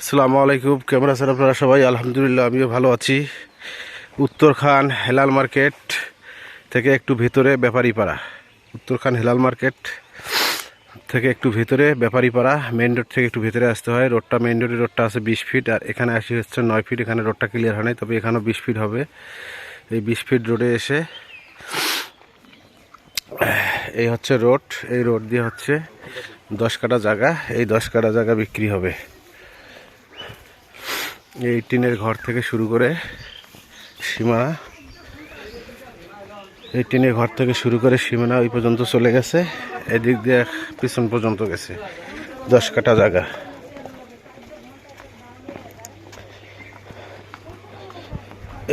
আসসালামু আলাইকুম। কেমন আছেন আপনারা সবাই? আলহামদুলিল্লাহ, আমিও ভালো আছি। উত্তরখান হেলাল মার্কেট থেকে একটু ভিতরে ব্যাপারীপাড়া। উত্তরখান হেলাল মার্কেট থেকে একটু ভিতরে ব্যাপারীপাড়া। মেন রোড থেকে একটু ভিতরে আসতে হয়। রোডটা মেন রোডের রোডটা আছে বিশ ফিট আর এখানে আসি হচ্ছে নয় ফিট এখানে রোডটা ক্লিয়ার হয় নাই, তবে এখানেও বিশ ফিট হবে। এই বিশ ফিট রোডে এসে, এই হচ্ছে রোড এই রোড দিয়ে হচ্ছে দশ কাটা জায়গা। এই দশ কাটা জায়গা বিক্রি হবে। এই টিনের ঘর থেকে শুরু করে সীমানা এই টিনের ঘর থেকে শুরু করে সীমানা ওই পর্যন্ত চলে গেছে। এদিক দিয়ে পিছন পর্যন্ত গেছে, দশ কাটা জায়গা।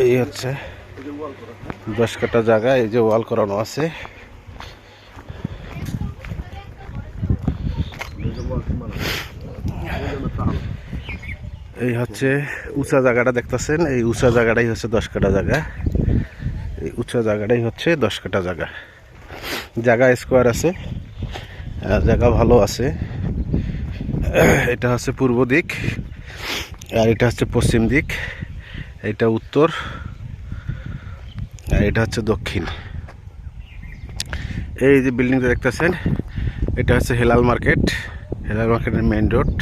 এই হচ্ছে দশ কাটা জায়গা, এই যে ওয়াল করানো আছে। এই হচ্ছে উঁচা জায়গাটা দেখতেছেন, এই উঁচা জায়গাটাই হচ্ছে দশ কাটা জায়গা। এই উঁচা জায়গাটাই হচ্ছে দশ কাটা জায়গা। জায়গা স্কোয়ার আছে জায়গা ভালো আছে। এটা হচ্ছে পূর্ব দিক, আর এটা হচ্ছে পশ্চিম দিক, এটা উত্তর, আর এটা হচ্ছে দক্ষিণ। এই যে বিল্ডিংটা দেখতেছেন, এটা হচ্ছে হেলাল মার্কেট, হেলাল মার্কেটের মেইন রোড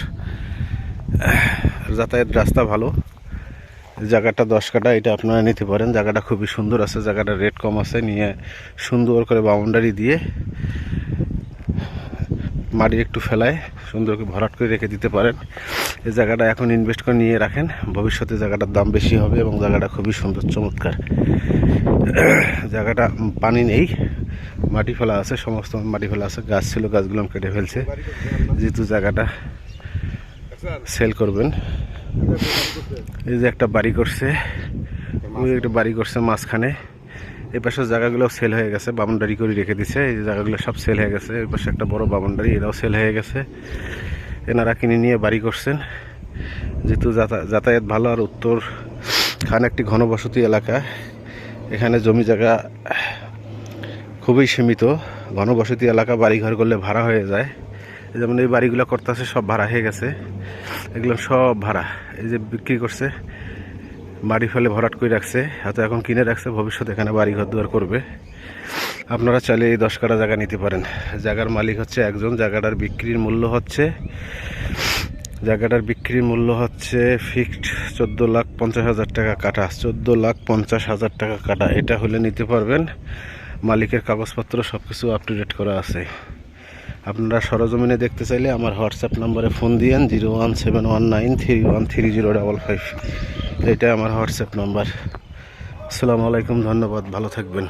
যাতায়াত রাস্তা ভালো। জায়গাটা দশ কাটা এটা আপনারা নিতে পারেন। জায়গাটা খুবই সুন্দর আছে জায়গাটা রেট কম আছে। নিয়ে সুন্দর করে বাউন্ডারি দিয়ে মাটি একটু ফেলায়, সুন্দর করে ভরাট করে রেখে দিতে পারেন। এই জায়গাটা এখন ইনভেস্ট করে নিয়ে রাখেন। ভবিষ্যতে জায়গাটার দাম বেশি হবে এবং জায়গাটা খুবই সুন্দর, চমৎকার। জায়গাটা পানি নেই, মাটি ফেলা আছে, সমস্ত মাটি ফেলা আছে। গাছ ছিল, গাছগুলো কেটে ফেলছে। যেহেতু জায়গাটা সেল করবেন। এই যে একটা বাড়ি করছে। ওই একটা বাড়ি করছে মাঝখানে। এই পাশের জায়গাগুলো সেল হয়ে গেছে, বাউন্ডারি করে রেখে দিছে। এই জায়গাগুলো সব সেল হয়ে গেছে। এই পাশে একটা বড় বাউন্ডারি, এরাও সেল হয়ে গেছে। এনারা কিনে নিয়ে বাড়ি করছেন। যেহেতু যাতায়াত ভালো আর উত্তর খান একটি ঘনবসতি এলাকা, এখানে জমি জায়গা খুবই সীমিত। ঘনবসতি এলাকা বাড়িঘর করলে ভাড়া হয়ে যায়। যেমন এই বাড়িগুলো করতেছে, সব ভাড়া হয়ে গেছে। এগুলো সব ভাড়া। এই যে বিক্রি করছে, বাড়ি ফেলে ভরাট করে রাখছে, হয়তো এখন কিনে রাখছে, ভবিষ্যতে এখানে বাড়ি ঘর দুয়ার করবে। আপনারা চাইলে এই দশ কাটা জায়গা নিতে পারেন। জায়গার মালিক হচ্ছে একজন, জায়গাটার বিক্রির মূল্য হচ্ছে, জায়গাটার বিক্রির মূল্য হচ্ছে ফিক্সড চোদ্দ লাখ পঞ্চাশ হাজার টাকা কাটা চোদ্দ লাখ পঞ্চাশ হাজার টাকা কাটা এটা হলে নিতে পারবেন। মালিকের কাগজপত্র সব কিছু আপ টু ডেট করা আছে। আপনারা সরজমিনে দেখতে চাইলে আমার হোয়াটসঅ্যাপ নম্বরে ফোন দিয়েন, zero one seven one nine three one three zero double five. এটা আমার হোয়াটসঅ্যাপ নাম্বার। আসসালামু আলাইকুম, ধন্যবাদ, ভালো থাকবেন।